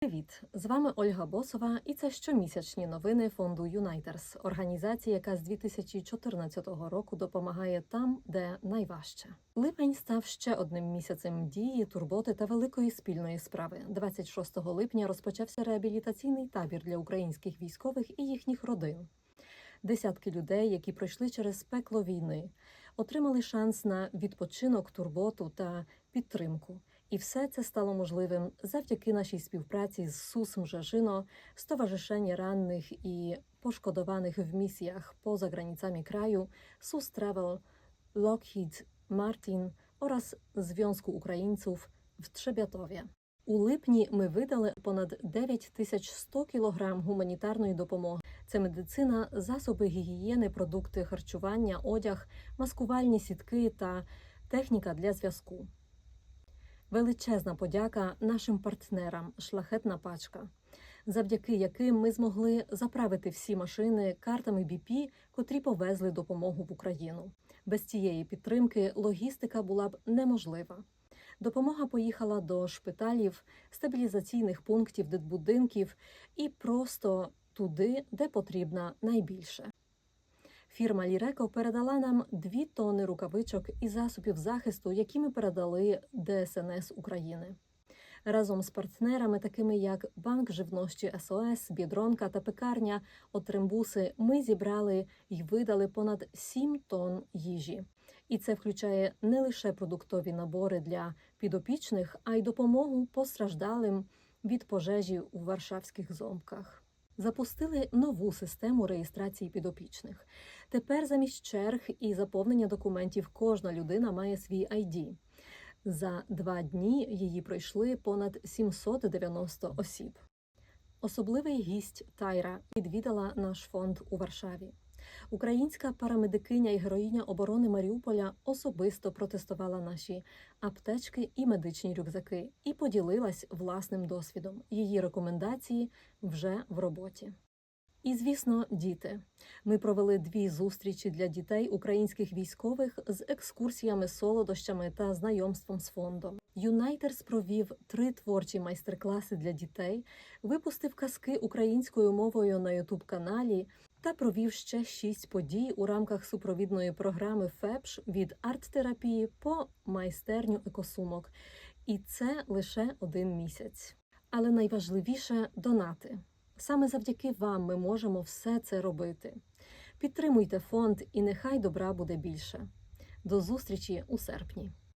Привіт! З вами Ольга Босова, і це щомісячні новини фонду Юнайтерс, організації, яка з 2014 року допомагає там, де найважче. Липень став ще одним місяцем дії, турботи та великої спільної справи. 26 липня розпочався реабілітаційний табір для українських військових і їхніх родин. Десятки людей, які пройшли через пекло війни, отримали шанс на відпочинок, турботу та підтримку. І все це стало можливим завдяки нашій співпраці з СУС Мжажино, Stowarzyszenie Rannych і пошкодованих в місіях поза границями краю, СУС Тревел, Lockheed Martin oraz Związku Українців в Требятові. У липні ми видали понад 9100 кілограм гуманітарної допомоги. Це медицина, засоби гігієни, продукти харчування, одяг, маскувальні сітки та техніка для зв'язку. Величезна подяка нашим партнерам Шлахетна пачка, завдяки яким ми змогли заправити всі машини картами BP, котрі повезли допомогу в Україну. Без цієї підтримки логістика була б неможлива. Допомога поїхала до шпиталів, стабілізаційних пунктів, дитбудинків і просто туди, де потрібна найбільше. Фірма Ліреко передала нам дві тонни рукавичок і засобів захисту, які ми передали ДСНС України. Разом з партнерами, такими як Банк живності СОС, Бідронка та пекарня Отрембуси, ми зібрали і видали понад 7 тонн їжі. І це включає не лише продуктові набори для підопічних, а й допомогу постраждалим від пожежі у варшавських зомках. Запустили нову систему реєстрації підопічних. Тепер замість черг і заповнення документів кожна людина має свій ID. За два дні її пройшли понад 790 осіб. Особливий гість Тайра відвідала наш фонд у Варшаві. Українська парамедикиня і героїня оборони Маріуполя особисто протестувала наші аптечки і медичні рюкзаки і поділилась власним досвідом. Її рекомендації вже в роботі. І, звісно, діти. Ми провели дві зустрічі для дітей українських військових з екскурсіями, солодощами та знайомством з фондом. Юнайтерс провів три творчі майстер-класи для дітей, випустив казки українською мовою на ютуб каналі та провів ще шість подій у рамках супровідної програми ФЕПШ від арт-терапії по майстерню екосумок. І це лише один місяць. Але найважливіше донати. Саме завдяки вам ми можемо все це робити. Підтримуйте фонд, і нехай добра буде більше. До зустрічі у серпні.